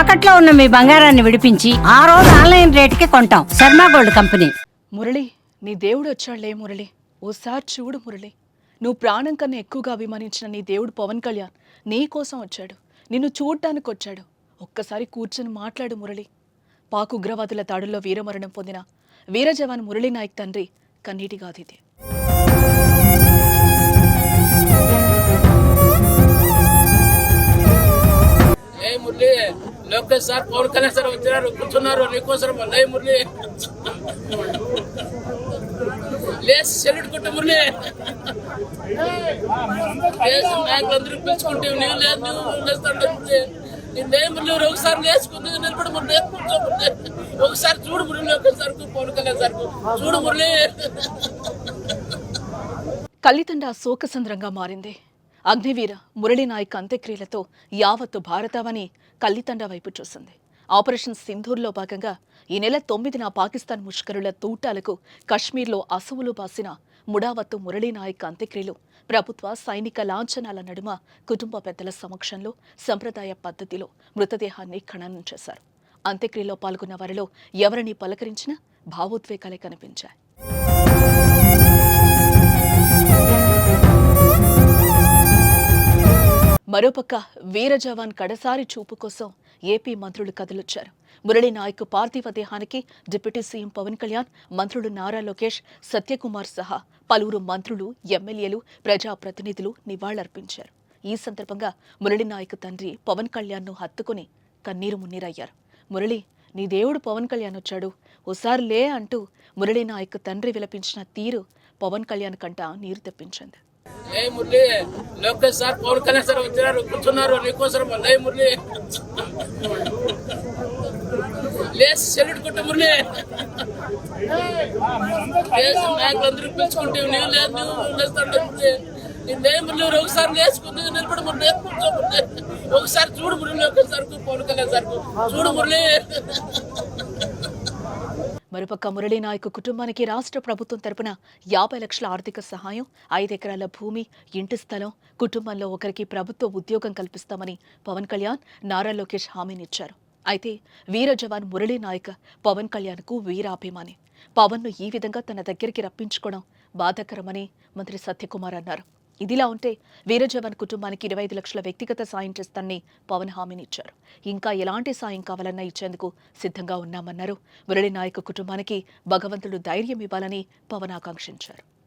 తాకట్లో ఉన్న మీ బంగారాన్ని విడిపించి ఆ రోజు ఆన్లైన్ రేటుకి కొంటాం. Sharma gold company. మురళి నీ దేవుడు వచ్చాడులే మురళి. ఓసారి చూడు మురళి. నువ్వు ప్రాణం కన్నా ఎక్కువగా అభిమానించిన నీ దేవుడు పవన్ కళ్యాణ్ నీ కోసం వచ్చాడు. నిన్ను చూడటానికి వచ్చాడు ఒక్కసారి కూర్చొని మాట్లాడు మురళి. పాక్ ఉగ్రవాదుల దాడుల్లో వీరమరణం పొందిన వీర జవాన్ మురళీ నాయక్ తండ్రి కన్నీటి గాదిది లోకేష్ సార్ పవన్ కళ్యాణ్ సార్ వచ్చినారు కూర్చున్నారు నీకోసం లై మురళి. లేచి సెల్యూట్ కొట్టు మురళి. లేచి నాయకులందరూ పిలుచుకుంటే నీవు లేదు నువ్వు లేస్తాడు మురళి. నిన్నే మురళి ఒకసారి లేచుకుంది నిలబడి మురళి కూర్చో మురళి. ఒకసారి చూడు మురళి లోకేష్ సార్ పవన్ కళ్యాణ్ సార్ చూడు మురళి. కల్లితండ శోకసంద్రంగా మారింది. అగ్నివీర మురళీనాయక్ అంత్యక్రియలతో యావత్తు భారతావని కల్లితండ వైపు చూసింది. ఆపరేషన్ సింధూర్లో భాగంగా ఈ నెల తొమ్మిదిన పాకిస్తాన్ ముష్కరుల తూటాలకు కశ్మీర్లో అసువులు బాసిన ముడావత్తు మురళీనాయక్ అంత్యక్రియలు ప్రభుత్వ సైనిక లాంఛనాల నడుమ కుటుంబ పెద్దల సమక్షంలో సంప్రదాయ పద్ధతిలో మృతదేహాన్ని ఖననం చేశారు. అంత్యక్రియలో పాల్గొన్న వారిలో ఎవరిని పలకరించినా భావోద్వేగాలే కనిపించాయి. మరోపక్క వీర జవాన్ కడసారి చూపు కోసం ఏపీ మంత్రులు కదిలొచ్చారు. మురళీ నాయక్ పార్థివ దేహానికి డిప్యూటీ సీఎం పవన్ కళ్యాణ్ మంత్రులు నారా లోకేష్ సత్యకుమార్ సహా పలువురు మంత్రులు ఎమ్మెల్యేలు ప్రజాప్రతినిధులు నివాళులర్పించారు. ఈ సందర్భంగా మురళీ నాయక్ తండ్రి పవన్ కళ్యాణ్ను హత్తుకుని కన్నీరు మున్నీరయ్యారు. మురళి నీ దేవుడు పవన్ కళ్యాణ్ వచ్చాడు. ఓసారి లే అంటూ మురళీ నాయక్ తండ్రి విలపించిన తీరు పవన్ కళ్యాణ్ కంట నీరు తెప్పించింది. ఏ మురళి లోకేష్ సార్ పవన్ కళ్యాణ్ సార్ వచ్చినారు కూర్చున్నారు నీకోసం లే మురళి? లేచి సెల్యూట్ కొట్టు మురళి. లేచి నాయకులందరూ పిలుచుకుంటే నీవు లేదు నువ్వు లేస్తాడు మురళి. నిన్నే మురళి ఒకసారి లేచుకుంది నిలబడి మురళి ఒకసారి చూడు మురళి లోకేష్ సార్ పవన్ కళ్యాణ్ సార్కు. చూడు మురళి. మరోపక్క మురళీనాయకు కుటుంబానికి రాష్ట్ర ప్రభుత్వం తరపున యాభై లక్షల ఆర్థిక సహాయం ఐదు ఎకరాల భూమి ఇంటి స్థలం కుటుంబంలో ఒకరికి ప్రభుత్వ ఉద్యోగం కల్పిస్తామని పవన్ కళ్యాణ్ నారా లోకేష్ హామీనిచ్చారు. అయితే వీర జవాన్ మురళీనాయక్ పవన్ కళ్యాణ్కు వీరాభిమాని. పవన్ను ఈ విధంగా తన దగ్గరికి రప్పించుకోవడం బాధాకరమని మంత్రి సత్యకుమార్ అన్నారు. ఇదిలా ఉంటే వీరజవన్ కుటుంబానికి ఇరవై ఐదు లక్షల వ్యక్తిగత సాయం చేస్తానని పవన్ హామీనిచ్చారు ఇంకా ఎలాంటి సాయం కావాలన్నా ఇచ్చేందుకు సిద్ధంగా ఉన్నామన్నారు. మురళీ నాయక్ కుటుంబానికి భగవంతుడు ధైర్యం ఇవ్వాలని పవన్ ఆకాంక్షించారు.